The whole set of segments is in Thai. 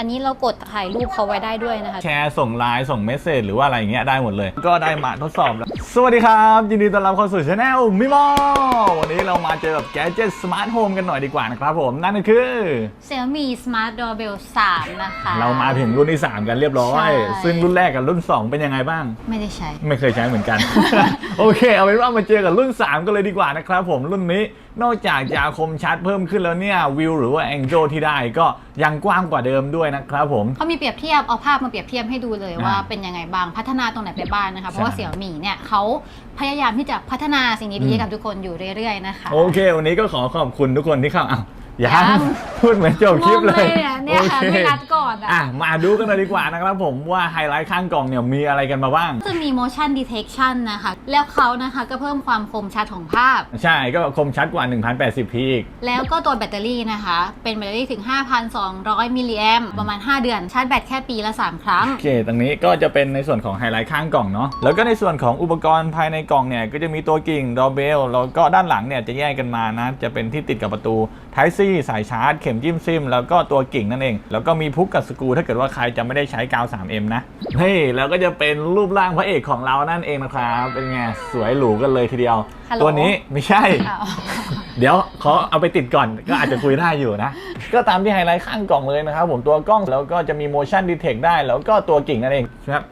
อันนี้เรากดถ่ายรูปเขาไว้ได้ด้วยนะคะ แชร์ส่งไลน์ส่งเมสเซจหรือว่าอะไรอย่างเงี้ยได้หมดเลย ก็ได้มาทดสอบแล้ว สวัสดีครับ ยินดีต้อนรับเข้าสู่ช anel มิมอวันนี้เรามาเจอกับแกจิตสมาร์ทโฮมกันหน่อยดีกว่านะครับผมนั่นก็คือ Xiaomi Smart Doorbell 3 นะคะ เรามาถึงรุ่นที่ 3 กันเรียบร้อย ใช่ ซึ่งรุ่นแรกกับรุ่น 2 เป็นยังไงบ้าง ไม่ได้ใช้ ไม่เคยใช้เหมือนกัน โอเค เอาเป็นว่ามาเจอกับรุ่น 3 กันเลยดีกว่านะครับผมรุ่นนี้นอกจากจะคมชัดเพิ่มขึ้นแล้วเนี่ยวิวหรือว่าแองเจิลที่ได้ก็ยังกว้างกว่าเดิมด้วยนะครับผม เขามีเปรียบเทียบเอาภาพมาเปรียบเทียบให้ดูเลยว่าอ่าเป็นยังไงบ้างพัฒนาตรงไหนไปบ้างนะคะ เพราะว่าใช่ เสี่ยมี่เนี่ยเขาพยายามที่จะพัฒนาสิ่งดีๆให้กับทุกคนอยู่เรื่อยๆนะคะ โอเค วันนี้ก็ขอขอบคุณทุกคนที่เข้าอ้าว ยัยังงพูดเหมือนจบคลิปเลยงงเนี่ยเนี่ยค่ะโอไม่นัดก่อนอะอะมาดูกันเลยดีกว่านะครับผมว่าไฮไลท์ข้างกล่องเนี่ยมีอะไรกันมาบ้าง จะมี motion detection นะคะ แล้วเขานะคะก็เพิ่มความคมชัดของภาพ ใช่ก็คมชัดกว่า 1080p อีก แล้วก็ตัวแบตเตอรี่นะคะ เป็นแบตเตอรี่ถึง 5,200 มิลลิแอมประมาณ 5 เดือน ชาร์จแบตแค่ปีละ 3 ครั้ง โอเค ตรงนี้ก็จะเป็นในส่วนของไฮไลท์ข้างกล่องเนาะ แล้วก็ในส่วนของอุปกรณ์ภายในกล่องเนี่ย ก็จะมีตัวกิ่งดอเบล แล้วก็ด้านหลังเนี่ยจะแยกกันมานะ จะเป็นที่ติดกับประตู Type C สายชาร์จ เข็มจิ้มซิม แล้วก็ตัวกิ่งนั่นเอง แล้วก็มีพุกกับสกรูถ้าเกิดว่าใครจะไม่ได้ใช้กาว 3M นะ นี่แล้วก็จะเป็นรูปร่างพระเอกของเรานั่นเองนะครับ เป็นไง สวยหรูกันเลยทีเดียว ฮัลโหล ตัวนี้ไม่ใช่ อ้าวเดี๋ยวขอเอาไปติดก่อน ก็อาจจะคุยได้อยู่นะ ก็ตามที่ไฮไลท์ข้างกล่องเลยนะครับ ผมตัวกล้องแล้วก็จะมี motion detect ได้ แล้วก็ตัวกิ่งนั่นเองครับ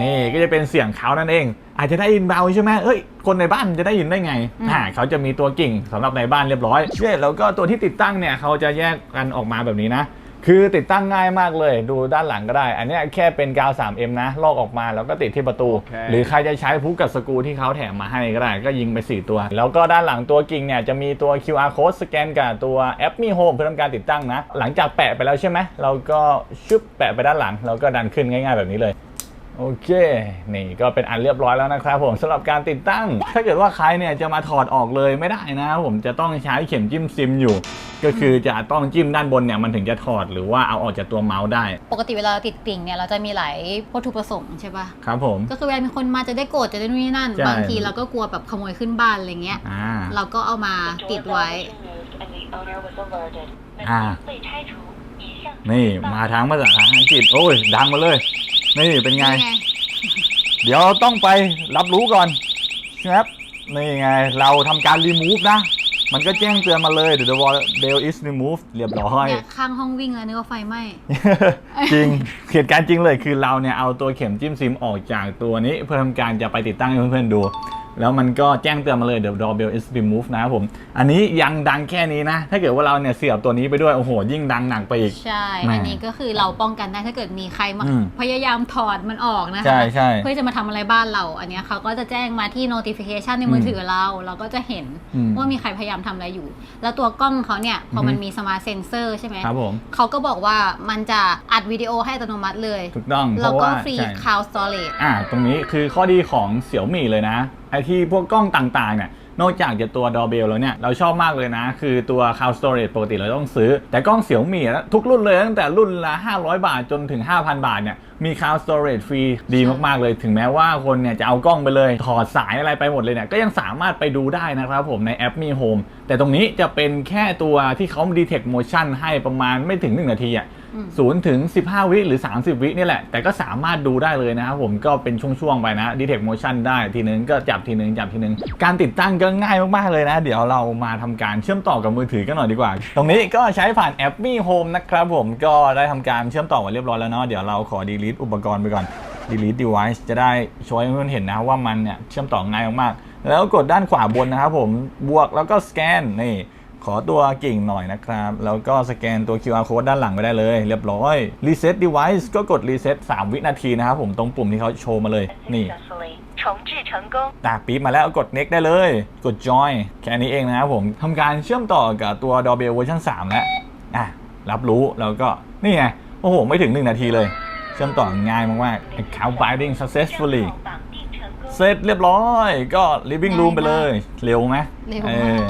นี่ก็จะเป็นเสียงเขานั่นเอง อาจจะได้ยินเบาใช่ไหมเอ้ย คนในบ้านจะได้ยินได้ไงอืมอ่าเขาจะมีตัวกิ่งสำหรับในบ้านเรียบร้อยเช่แล้วก็ตัวที่ติดตั้งเนี่ยเขาจะแยกกันออกมาแบบนี้นะ คือติดตั้งง่ายมากเลย ดูด้านหลังก็ได้ อันเนี้ยแค่เป็นกาว 3M นะ ลอกออกมาแล้วก็ติดที่ประตูโอเคหรือใครจะใช้พุกกับสกรูที่เขาแถมมาให้ก็ได้ ก็ยิงไป 4 ตัว แล้วก็ด้านหลังตัวกิ่งเนี่ยจะมีตัว QR code สแกนกับตัวแอปมีโฮมเพื่อทำการติดตั้งนะ หลังจากแปะไปแล้วใช่ไหมเราก็ชุบแปะไปด้านหลังแล้วก็ดันขึ้นง่าย ๆแบบนี้เลย โอเค นี่ก็เป็นอันเรียบร้อยแล้วนะครับผมสำหรับการติดตั้ง ถ้าเกิดว่าใครเนี่ยจะมาถอดออกเลยไม่ได้นะครับผมจะต้องใช้เข็มจิ้มซิมอยู่ ก็คือจะต้องจิ้มด้านบนเนี่ยมันถึงจะถอดหรือว่าเอาออกจากตัวเมาส์ได้ ปกติเวลาเราติดกลิ่งเนี่ยเราจะมีหลายวัตถุประสงค์ใช่ปะครับผม ก็คือเวลามีคนมาจะได้โกรธจะได้นู่นนี่นั่น ใช่ บางทีเราก็กลัวแบบขโมยขึ้นบ้านอะไรเงี้ย อ่า เราก็เอามาติดไว้ อ่า นี่มาทางภาษาอังกฤษโอ้ย ดังมาเลย นี่เป็นไง นี่ไงเดี๋ยวต้องไปรับรู้ก่อนครับนี่ไงเราทำการรีมูฟนะ มันก็แจ้งเตือนมาเลย The wall is removed เรียบร้อย เนี่ยข้างห้องวิ่งแล้วนึกว่าไฟไหม้ จริงเหตุการณ์จริงเลยคือเราเนี่ยเอาตัวเข็มจิ้มซิมออกจากตัวนี้ เพื่อทำการจะไปติดตั้งให้เพื่อนๆดู แล้วมันก็แจ้งเตือนมาเลย The doorbell is removed นะครับผม อันนี้ยังดังแค่นี้นะ ถ้าเกิดว่าเราเนี่ยเสียบตัวนี้ไปด้วย โอ้โห ยิ่งดังหนักไปอีก ใช่แหม่อันนี้ก็คือเราป้องกันได้ถ้าเกิดมีใครมาอืมพยายามถอดมันออกนะคะ ใช่ใช่เพื่อจะมาทำอะไรบ้านเรา อันเนี้ยเขาก็จะแจ้งมาที่ notification ในมือถือเรา เราก็จะเห็นอืมว่ามีใครพยายามทำอะไรอยู่ แล้วตัวกล้องเขาเนี่ยพอมันมี smart sensor ใช่ไหมครับผมเขาก็บอกว่ามันจะอัดวิดีโอให้อัตโนมัติเลย ถูกต้องเพแล้วราะก็ว่าฟรีใช่ cloud storage อ่าตรงนี้คือข้อดีของเสี่ยวมี่เลยนะ ไอที่พวกกล้องต่างๆเนี่ยนอกจากจะตัวดอเบลแล้วเนี่ย เราชอบมากเลยนะ คือตัว Cloud Storage ปกติเราต้องซื้อ แต่กล้องเสี่ยวมี่ทุกรุ่นเลย ตั้งแต่รุ่นละ 500 บาทจนถึง 5,000 บาทเนี่ย มี Cloud Storage ฟรีดีมาก ๆ เลย ถึงแม้ว่าคนเนี่ยจะเอากล้องไปเลย ถอดสายอะไรไปหมดเลยเนี่ย ก็ยังสามารถไปดูได้นะครับผมในแอปมี Home แต่ตรงนี้จะเป็นแค่ตัวที่เขา detect motion ให้ประมาณไม่ถึง 1 นาทีอะ่ะ ศูนย์ถึง 15 วิหรือ 30 วินี่แหละ แต่ก็สามารถดูได้เลยนะครับผมก็เป็นช่วง ๆ ไปนะดีเทคโมชั่นได้ทีนึงก็จับทีนึงจับทีนึง การติดตั้งก็ง่ายมาก ๆ เลยนะ เดี๋ยวเรามาทำการเชื่อมต่อกับมือถือกันหน่อยดีกว่า ตรงนี้ก็ใช้ผ่านแอปมี่โฮมนะครับผมก็ได้ทำการเชื่อมต่อมาเรียบร้อยแล้วเนาะเดี๋ยวเราขอดีลิทอุปกรณ์ไปก่อน delete device จะได้ช่วยให้เพื่อนเห็นนะว่ามันเนี่ยเชื่อมต่อง่ายมากๆแล้วกดด้านขวาบนนะครับผมบวกแล้วก็สแกนนี่ ขอตัวกิ่งหน่อยนะครับ แล้วก็สแกนตัว QR code ด้านหลังไปได้เลย เรียบร้อย reset device ก็กด reset 3 วินาทีนะครับผมตรงปุ่มที่เขาโชว์มาเลย นี่ตาปี๊มาแล้วกด next ได้เลย กด join แค่นี้เองนะครับผมทำการเชื่อมต่อกับตัว doorbell version 3 แล้วอะรับรู้แล้วก็นี่ไงโอ้โห ไม่ถึง 1 นาทีเลย เชื่อมต่อง่ายมากๆ account binding successfully เสร็จเรียบร้อย ก็ living room ไปเลย เร็วไหมเร็ว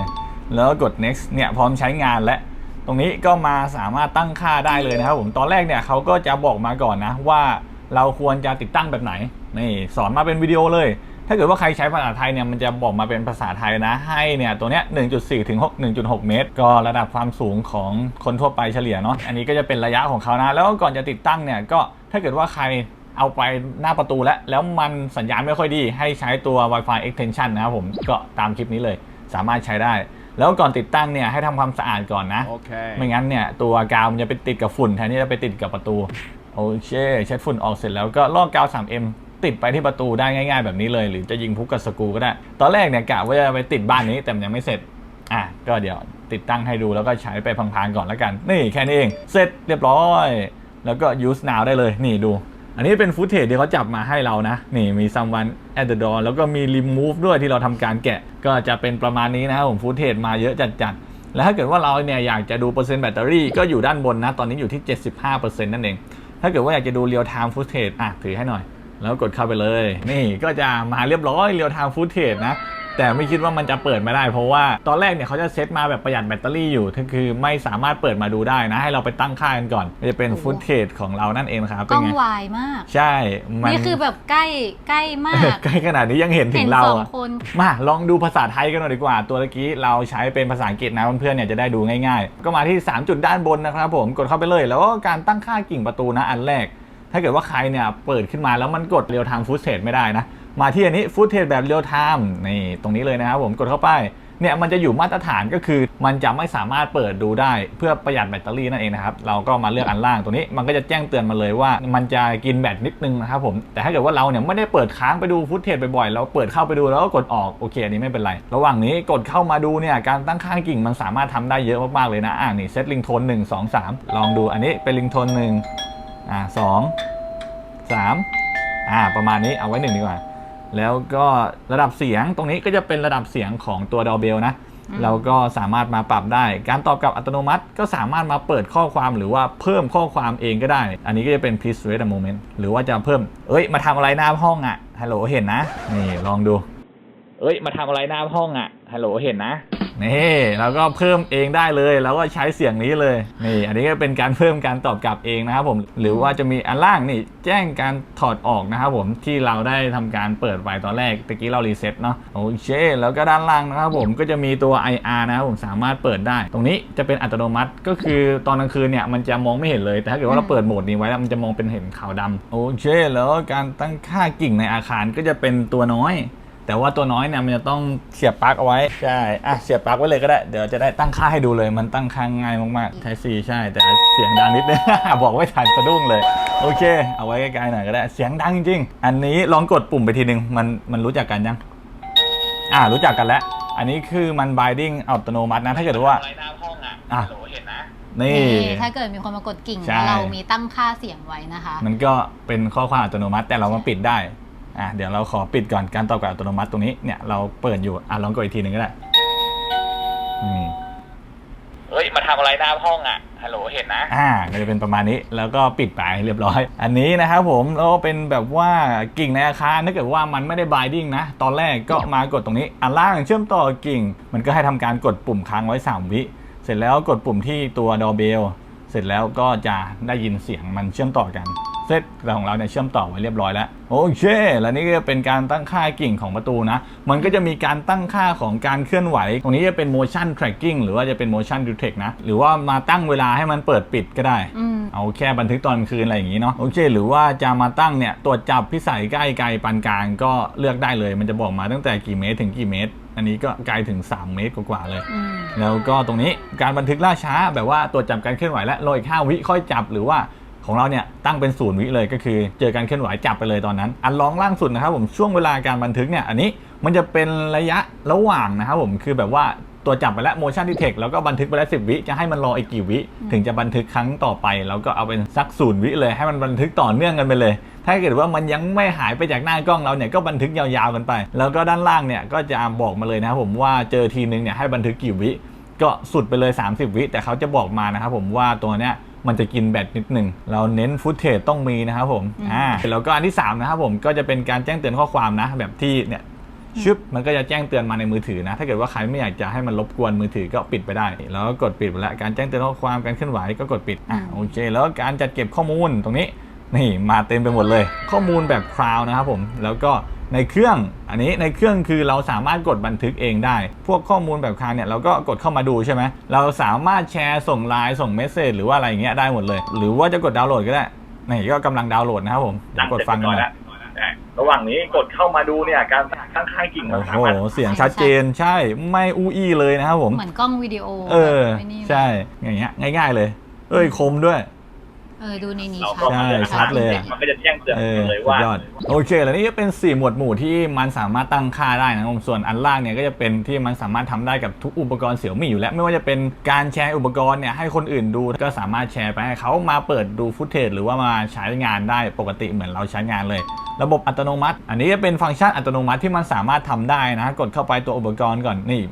แล้วกด next เนี่ยพร้อมใช้งานแล้วตรงนี้ก็มาสามารถตั้งค่าได้เลยนะครับผมตอนแรกเนี่ยเขาก็จะบอกมาก่อนนะว่าเราควรจะติดตั้งแบบไหนนี่สอนมาเป็นวิดีโอเลย ถ้าเกิดว่าใครใช้ภาษาไทยเนี่ยมันจะบอกมาเป็นภาษาไทยนะให้เนี่ยตัวเนี้ย 1.4 ถึง 6 1.6 เมตร ก็ระดับความสูงของคนทั่วไปเฉลี่ยเนาะอันนี้ก็จะเป็นระยะของเขานะ แล้วก่อนจะติดตั้งเนี่ยก็ถ้าเกิดว่าใครเอาไปหน้าประตูแล้ว แล้วมันสัญญาณไม่ค่อยดี ให้ใช้ตัว Wi-Fi extension นะครับผมก็ตามคลิปนี้เลย สามารถใช้ได้ แล้วก่อนติดตั้งเนี่ยให้ทำความสะอาดก่อนนะ Okay. ไม่งั้นเนี่ยตัวกาวมันจะไปติดกับฝุ่นแทนที่จะไปติดกับประตูโอเคเช็ดฝุ่นออกเสร็จแล้วก็ลอกกาว 3M ติดไปที่ประตูได้ง่าย ๆ แบบนี้เลย หรือจะยิงพุกกับสกรูก็ได้ ตอนแรกเนี่ยกะว่าจะไปติดบ้านนี้แต่มันยังไม่เสร็จอะก็เดี๋ยวติดตั้งให้ดูแล้วก็ใช้ไปพังๆก่อนแล้วกัน นี่แค่นี้เองเสร็จเรียบร้อย แล้วก็ use now ได้เลยนี่ดู อันนี้เป็นฟุตเทจที่เขาจับมาให้เรานะ นี่มี someone at the door แล้วก็มี remove ด้วยที่เราทำการแกะ ก็จะเป็นประมาณนี้นะครับผมฟุตเทจมาเยอะจัดๆ แล้วถ้าเกิดว่าเราเนี่ยอยากจะดูเปอร์เซ็นต์แบตเตอรี่ก็อยู่ด้านบนนะ ตอนนี้อยู่ที่ 75%นั่นเอง ถ้าเกิดว่าอยากจะดู real time footage อะถือให้หน่อย แล้วกดเข้าไปเลย นี่ก็จะมาเรียบร้อย real time footage นะ แต่ไม่คิดว่ามันจะเปิดไม่ได้ เพราะว่าตอนแรกเนี่ยเขาจะเซตมาแบบประหยัดแบตเตอรี่อยู่ก็คือไม่สามารถเปิดมาดูได้นะ ให้เราไปตั้งค่ากันก่อนจะเป็นโอ้โหฟุตเทจของเรานั่นเองครับกเป็ล้นองไงวายมาก ใช่มันนี่คือแบบใกล้ใกล้มาก ใกล้ขนาดนี้ยังเห็นถึเห็งนเราสองอะ คน มาลองดูภาษาไทยกันหน่อยดีกว่า ตัวเมื่อกี้เราใช้เป็นภาษาอังกฤษนะเพื่อนๆเนี่ยจะได้ดูง่ายๆ ก็มาที่ 3 จุดด้านบนนะครับผมกดเข้าไปเลย แล้วก็การตั้งค่ากิ่งประตูนะอันแรก ถ้าเกิดว่าใครเนี่ยเปิดขึ้นมาแล้วมันกดเรียลไทม์ฟุตเทจไม่ได้นะ มาที่อันนี้ฟุตเทจแบบเรียลไทม์นี่ตรงนี้เลยนะครับผมกดเข้าไปเนี่ยมันจะอยู่มาตรฐานก็คือมันจะไม่สามารถเปิดดูได้เพื่อประหยัดแบตเตอรี่นั่นเองนะครับ เราก็มาเลือกอันล่างตัวนี้ มันก็จะแจ้งเตือนมาเลยว่า มันจะกินแบตนิดนึงนะครับผมแต่ถ้าเกิดว่าเราเนี่ยไม่ได้เปิดค้างไปดูฟุตเทจบ่อยๆเราเปิดเข้าไปดูแล้วก็กดออกโอเคอันนี้ไม่เป็นไร ระหว่างนี้กดเข้ามาดูเนี่ยการตั้งค่ากิ่งมันสามารถทำได้เยอะมากๆเลยนะอ่านี่เซตลิงโทนหนึ่งสองสามลองดูอันนี้เป็นลิงโทนหนึ่งอ่าสองสามอ่าประมาณนี้เอาไว้หนึ่งดีกว่า แล้วก็ระดับเสียงตรงนี้ก็จะเป็นระดับเสียงของตัวดอเบลนะอืมเราก็สามารถมาปรับได้ การตอบกลับอัตโนมัติก็สามารถมาเปิดข้อความหรือว่าเพิ่มข้อความเองก็ได้ อันนี้ก็จะเป็น please wait a moment หรือว่าจะเพิ่ม เอ้ย มาทำอะไรหน้าห้องอะ่ะฮัลโหลเห็นนะ นี่ลองดู เอ้ย มาทำอะไรหน้าห้องอะ่ะฮัลโหลเห็นนะ นี่เราก็เพิ่มเองได้เลยแล้วก็ใช้เสียงนี้เลยนี่ อันนี้ก็เป็นการเพิ่มการตอบกลับเองนะครับผมหรือว่าจะมีอันล่างนี่แจ้งการถอดออกนะครับผมที่เราได้ทำการเปิดไว้ตอนแรกตะกี้เรารีเซ็ตเนาะโอเคแล้วก็ด้านล่างนะครับผมก็จะมีตัว IR นะครับผมสามารถเปิดได้ ตรงนี้จะเป็นอัตโนมัติก็คือตอนกลางคืนเนี่ยมันจะมองไม่เห็นเลยแต่ถ้าเกิดว่าเราเปิดโหมดนี้ไว้แล้วมันจะมองเป็นเห็นขาวดำโอเคแล้วการตั้งค่ากิ่งในอาคารก็จะเป็นตัวน้อย แต่ว่าตัวน้อยเนี่ยมันจะต้องเสียบปลั๊กเอาไว้ใช่อะเสียบปลั๊กไว้เลยก็ได้เดี๋ยวจะได้ตั้งค่าให้ดูเลยมันตั้งค่าง่ายมากๆไทซีใช่ แต่เสียงดังนิดนึง บอกไว้ทันสะดุ้งเลย โอเค เอาไว้ใกล้ๆหน่อยก็ได้เสียงดังจริงอันนี้ลองกดปุ่มไปทีนึงมันมันรู้จักกันยัง อ่ารู้จักกันแล้ว อันนี้คือมัน binding อัตโนมัตินะ ถ้าเกิดว่าอะไรหน้าห้องอะอะโหลเห็นนะนี่นี่ถ้าเกิดมีคนมากดกิ่ง ใช่แล้วเรามีตั้งค่าเสียงไว้นะคะ มันก็เป็นข้อความอัตโนมัติแต่เรามาปิดได้ อะเดี๋ยวเราขอปิดก่อนการตอบกลับอัตโนมัติตรงนี้เนี่ยเราเปิดอยู่อะลองกดอีกทีหนึ่งก็ได้อืมเฮ้ยมาทำอะไรหน้าห้องอะฮัลโหลเห็นนะ อ่าก็จะเป็นประมาณนี้แล้วก็ปิดไปเรียบร้อย อันนี้นะครับผมแล้วก็เป็นแบบว่ากิ่งในอาคารถ้าเกิดว่ามันไม่ได้บายดิ้งนะ ตอนแรกก็มากดตรงนี้อันล่างเชื่อมต่อกิ่ง มันก็ให้ทำการกดปุ่มค้างไว้ 3 วิ เสร็จแล้วกดปุ่มที่ตัวดอเบล เสร็จแล้วก็จะได้ยินเสียงมันเชื่อมต่อกันเซตของเราเนี่ยเชื่อมต่อไว้เรียบร้อยแล้วโอเค แล้วนี่ก็เป็นการตั้งค่ากิ่งของประตูนะ มันก็จะมีการตั้งค่าของการเคลื่อนไหว ตรงนี้จะเป็น motion tracking หรือว่าจะเป็น motion detect นะ หรือว่ามาตั้งเวลาให้มันเปิดปิดก็ได้อืมเอาแค่บันทึกตอนคืนอะไรอย่างนี้เนาะ โอเค หรือว่าจะมาตั้งเนี่ยตรวจจับพิสัยใกล้ไกลปานกลางก็เลือกได้เลย มันจะบอกมาตั้งแต่กี่เมตรถึงกี่เมตรอันนี้ก็ไกลถึง 3 เมตรกว่าๆเลยอืมแล้วก็ตรงนี้การบันทึกล่าช้าแบบว่าตรวจจับการเคลื่อนไหวและรออีก5วิค่อยจับหรือว่า ของเราเนี่ยตั้งเป็นศูนย์วิเลยก็คือ เจอการเคลื่อนไหวจับไปเลยตอนนั้น อันลองล่างสุดนะครับผมช่วงเวลาการบันทึกเนี่ยอันนี้มันจะเป็นระยะระหว่างนะครับผมคือแบบว่าตัวจับไปแล้ว motion detect แล้วก็บันทึกไปแล้ว 10 วิ จะให้มันรออีกกี่วิ ถึงจะบันทึกครั้งต่อไป แล้วก็เอาเป็นสักศูนย์วิเลยให้มันบันทึกต่อเนื่องกันไปเลย ถ้าเกิดว่ามันยังไม่หายไปจากหน้ากล้องเราเนี่ยก็บันทึกยาวๆกันไป แล้วก็ด้านล่างเนี่ยก็จะบอกมาเลยนะครับผมว่าเจอทีนึงเนี่ยให้บันทึกกี่วิ ก็สุดไปเลย 30 วิ แต่เขาจะบอกมานะครับผมว่าตัวเนี้ย มันจะกินแบตนิดหนึ่งเราเน้นฟุตเทจต้องมีนะครับผมอืมอ่าแล้วก็อันที่3นะครับผมก็จะเป็นการแจ้งเตือนข้อความนะ แบบที่เนี่ยชึบมันก็จะแจ้งเตือนมาในมือถือนะ ถ้าเกิดว่าใครไม่อยากจะให้มันรบกวนมือถือก็ปิดไปได้ แล้วก็กดปิดไปแล้วการแจ้งเตือนข้อความการเคลื่อนไหวก็กดปิดอะโอเค แล้วก็การจัดเก็บข้อมูลตรงนี้นี่มาเต็มไปหมดเลย ข้อมูลแบบคลาวนะครับผมแล้วก็ ในเครื่องอันนี้ในเครื่องคือเราสามารถกดบันทึกเองได้ พวกข้อมูลแบบคานเนี่ยเราก็กดเข้ามาดูใช่ไหมเราสามารถแชร์ส่งไลน์ส่งเมสเซจหรือว่าอะไรอย่างเงี้ยได้หมดเลย หรือว่าจะกดดาวน์โหลดก็ได้นี่ก็กำลังดาวน์โหลดนะครับผมเดี๋ยวกดฟังกันหน่อยระหว่างนี้กดเข้ามาดูเนี่ยการตั้งค่ายกิ่งมันโอ้สาโหมารถเสียงชัดเจนใช่ไม่อู้อี้เลยนะครับผมเหมือนกล้องวิดีโอเออแบบไนี่เลยใช่อย่างเงี้ยง่าย ๆเลย เอ้ยคมด้วย เออดูในนี้เราชัก็ดใช่ชัดเลย มันก็จะแจ้งเตือนเออเลยสุว่า ดยอดโอเคแล้วนี่ก็เป็น 4 หมวดหมู่ที่มันสามารถตั้งค่าได้นะครับผมส่วนอันล่างเนี่ยก็จะเป็นที่มันสามารถทำได้กับทุกอุปกรณ์เสี่ยวมี่อยู่แล้ว ไม่ว่าจะเป็นการแชร์อุปกรณ์เนี่ยให้คนอื่นดูก็สามารถแชร์ไปให้เขามาเปิดดูฟุตเทจหรือว่ามาใช้งานได้ปกติเหมือนเราใช้งานเลย ระบบอัตโนมัติ อันนี้จะเป็นฟังก์ชันอัตโนมัติที่มันสามารถทำได้นะกดเข้าไปตัวอุปกรณ์ก่อนนี่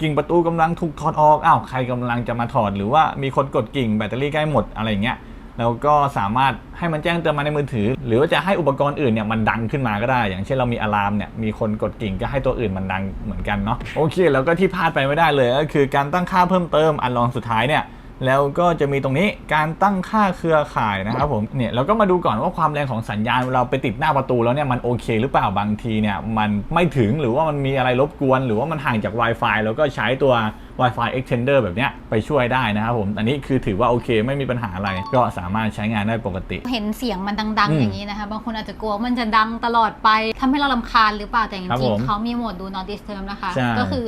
กิ่งประตูกำลังถูกถอดออก อ้าว ใครกำลังจะมาถอด หรือว่ามีคนกดกิ่งแบตเตอรี่ใกล้หมดอะไรอย่างเงี้ย แล้วก็สามารถให้มันแจ้งเตือนมาในมือถือ หรือว่าจะให้อุปกรณ์อื่นเนี่ยมันดังขึ้นมาก็ได้ อย่างเช่นเรามีอะลามเนี่ยมีคนกดกิ่งก็ให้ตัวอื่นมันดังเหมือนกันเนาะโอเค แล้วก็ที่พลาดไปไม่ได้เลยก็คือการตั้งค่าเพิ่มเติมอันรองสุดท้ายเนี่ย แล้วก็จะมีตรงนี้การตั้งค่าเครือข่ายนะครับผมเนี่ยเราก็มาดูก่อนว่าความแรงของสัญญาณเราไปติดหน้าประตูแล้วเนี่ยมันโอเค หรือเปล่าบางทีเนี่ยมันไม่ถึงหรือว่ามันมีอะไรรบกวน หรือว่ามันห่างจาก Wi-Fi แล้วก็ใช้ตัว Wi-Fi extender แบบเนี้ยไปช่วยได้นะครับผม อันนี้คือถือว่าโอเคไม่มีปัญหาอะไร ก็สามารถใช้งานได้ปกติ เห็นเสียงมันดังอืมๆอย่างนี้นะคะ บางคนอาจจะกลัวว่ามันจะดังตลอดไปทำให้เราลำคาญหรือเปล่าแต่จครับริผงมๆเขามีโหมดดู not disturb นะคะใช่ก็คือ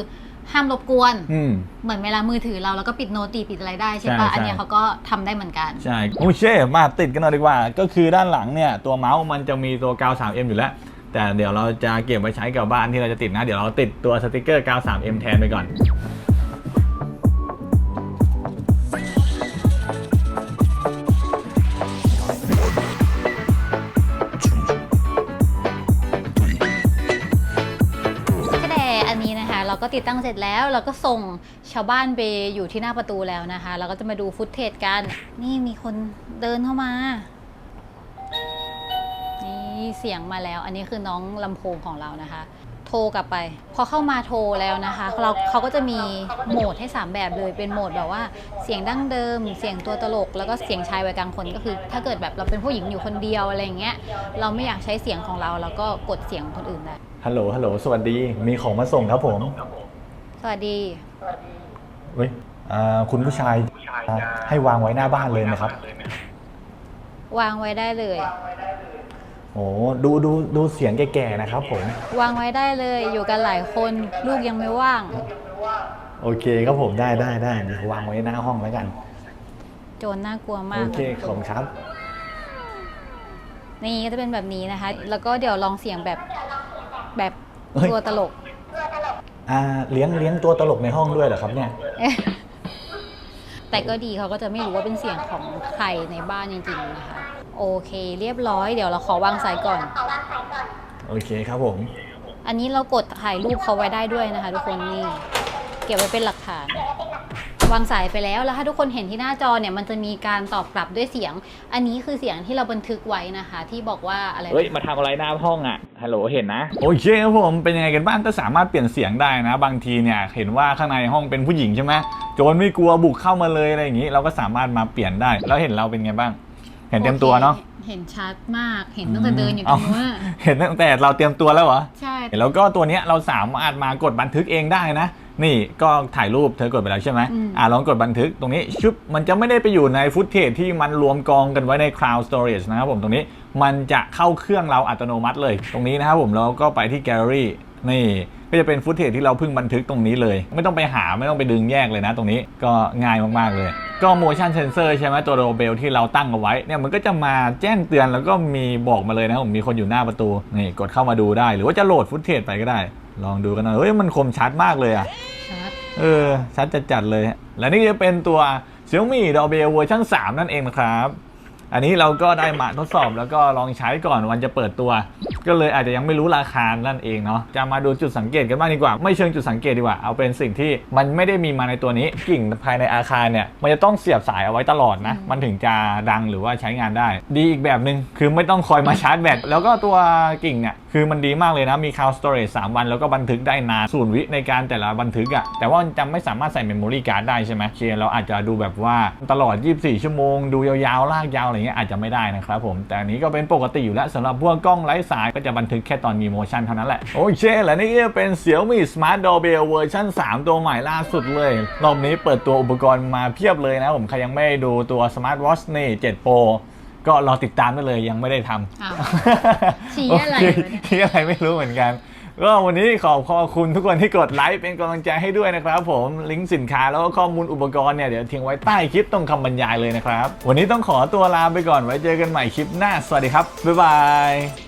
ห้ามรบกวน อืม เหมือนเวลามือถือเราแล้วก็ปิดโนติปิดอะไรได้ใช่ใช่ปะใช่ อันเนี้ยเขาก็ทำได้เหมือนกัน ใช่โอเคมาติดกันหน่อยดีกว่า ก็คือด้านหลังเนี่ยตัวเมาส์มันจะมีตัวกาว 3M อยู่แล้ว แต่เดี๋ยวเราจะเก็บไว้ใช้กับบ้านที่เราจะติดนะ เดี๋ยวเราติดตัวสติกเกอร์กาว 3M แทนไปก่อน ติดตั้งเสร็จแล้ว เราก็ส่งชาวบ้านไปอยู่ที่หน้าประตูแล้วนะคะ เราก็จะมาดูฟุตเทจกัน นี่มีคนเดินเข้ามา นี่เสียงมาแล้ว อันนี้คือน้องลำโพงของเรานะคะ โทรกลับไป พอเข้ามาโทรแล้วนะคะ เราเขาก็จะมีโหมดให้ 3 แบบเลย เป็นโหมดแบบว่าเสียงดั้งเดิม เสียงตัวตลก แล้วก็เสียงชายวัยกลางคนก็คือ ถ้าเกิดแบบเราเป็นผู้หญิงอยู่คนเดียวอะไรอย่างเงี้ย เราไม่อยากใช้เสียงของเรา เราก็กดเสียงคนอื่นได้ ฮัลโหล ฮัลโหล สวัสดี มีของมาส่งครับผม สวัสดีเฮ้ยอ่าคุณผู้ชายอ่าให้วางไว้หน้าบ้านเลยนะครับ วางไว้ได้เลย โอ้ดูดูดูเสียงแก่ๆนะครับผม วางไว้ได้เลย อยู่กันหลายคนลูกยังไม่ว่าง โอเคครับผมได้ได้ได้เดี๋ยววางไว้หน้าห้องแล้วกัน โจรน่ากลัวมาโอกเคขอบคุณครับ นี่ก็จะเป็นแบบนี้นะคะ แล้วก็เดี๋ยวลองเสียงแบบแบบเฮ้ย ตัวตลก อ่าเลี้ยงเลี้ยงตัวตลกในห้องด้วยเหรอครับเนี่ย แต่ก็ดีเขาก็จะไม่รู้ว่าเป็นเสียงของใครในบ้านจริงๆนะคะ โอเค เรียบร้อย เดี๋ยวเราขอวางสายก่อน โอเคครับผม อันนี้เรากดถ่ายรูปเขาไว้ได้ด้วยนะคะ ทุกคนนี่ เก็บไว้เป็นหลักฐาน วางสายไปแล้วแล้วถ้าทุกคนเห็นที่หน้าจอเนี่ยมันจะมีการตอบกลับด้วยเสียง อันนี้คือเสียงที่เราบันทึกไว้นะคะ ที่บอกว่าอะไรนะเฮ้ยมาทำอะไรหน้าห้องอะฮัลโหลเห็นนะ โอเคครับผมเป็นยังไงกันบ้างก็สามารถเปลี่ยนเสียงได้นะ บางทีเนี่ยเห็นว่าข้างในห้องเป็นผู้หญิงใช่ไหมโจรไม่กลัวบุกเข้ามาเลยอะไรอย่างนี้เราก็สามารถมาเปลี่ยนได้ แล้วเห็นเราเป็นไงบ้าง เห็นเต็มตัวเนาะโอคเห็นชัดมากเห็นตั้งแต่เดินอยู่ตรงนู้นอะเห็นตั้งแต่เราเตรียมตัวแล้วเหรอใช่ แล้วก็ตัวเนี้ยเราสามารถมากดบันทึกเองได้นะ นี่ก็ถ่ายรูปเธอกดไปแล้วใช่ไหมอืมอ่าลองกดบันทึกตรงนี้ชุบมันจะไม่ได้ไปอยู่ในฟุตเทจที่มันรวมกองกันไว้ใน Cloud Storage นะครับผมตรงนี้มันจะเข้าเครื่องเราอัตโนมัติเลย ตรงนี้นะครับผมเราก็ไปที่ Gallery นี่ก็จะเป็นฟุตเทจที่เราเพิ่งบันทึกตรงนี้เลย ไม่ต้องไปหาไม่ต้องไปดึงแยกเลยนะ ตรงนี้ก็ง่ายมากๆเลย ก็ motion sensor ใช่ไหมตัวโรเบลที่เราตั้งเอาไว้เนี่ยมันก็จะมาแจ้งเตือนแล้วก็มีบอกมาเลยนะครับผมมีคนอยู่หน้าประตูนี่กดเข้ามาดูได้ หรือว่าจะโหลดฟุตเทจไปก็ได้ ลองดูกันหน่อยเฮ้ยมันคมชัดมากเลยอะ ชัด เออ ชัดจัดๆเลย และนี่จะเป็นตัว Xiaomi Doorbell เวอร์ชัน3นั่นเองนะครับ อันนี้เราก็ได้มาทดสอบแล้วก็ลองใช้ก่อนวันจะเปิดตัว ก็เลยอาจจะยังไม่รู้ราคานั่นเองเนาะจะมาดูจุดสังเกตกันบ้างดีกว่า ไม่เชิงจุดสังเกตดีกว่าเอาเป็นสิ่งที่มันไม่ได้มีมาในตัวนี้กิ่งภายในอาคารเนี่ยมันจะต้องเสียบสายเอาไว้ตลอดนะมันถึงจะดังหรือว่าใช้งานได้ ดีอีกแบบหนึ่งคือไม่ต้องคอยมาชาร์จแบตแล้วก็ตัวกิ่งเนี่ยคือมันดีมากเลยนะมี Cloud Storage 3วันแล้วก็บันทึกได้นานศูนย์วิในการแต่ละบันทึกอะแต่ว่ามันจำไม่สามารถใส่เมมโมรี่การ์ดได้ใช่ไหมโอเคเราอาจจะดูแบบว่าตลอด 24 ชั่วโมง ดูยาวๆลากยาวอะไรเงี้ยอาจจะไม่ได้นะครับผมแต่อันนี้ก็เป็นปกติอยู่แล้วสำหรับพวกกล้องไร้สายก็จะบันทึกแค่ตอนมีโมชั่นเท่านั้นแหละ โอเคและนี่ก็เป็น Xiaomi Smart Doorbell เวอร์ชัน3 ตัวใหม่ล่าสุดเลย รอบนี้เปิดตัวอุปกรณ์มาเพียบเลยนะผมใครยังไม่ได้ดูตัว Smart Watch นี่7 Pro ก็รอติดตามได้เลยยังไม่ได้ทำอ้าวชี้อะไรโเควะเนี่ยชี้อะไรไม่รู้เหมือนกันก็วันนี้ขอบขอบคุณทุกคนที่กดไลค์เป็นกำลังใจให้ด้วยนะครับผมลิงก์สินค้าแล้วก็ข้อมูลอุปกรณ์เนี่ยเดี๋ยวทิ้งไว้ใต้คลิปตรงคำบรรยายเลยนะครับ วันนี้ต้องขอตัวลาไปก่อนไว้เจอกันใหม่คลิปหน้า สวัสดีครับ บ๊ายบาย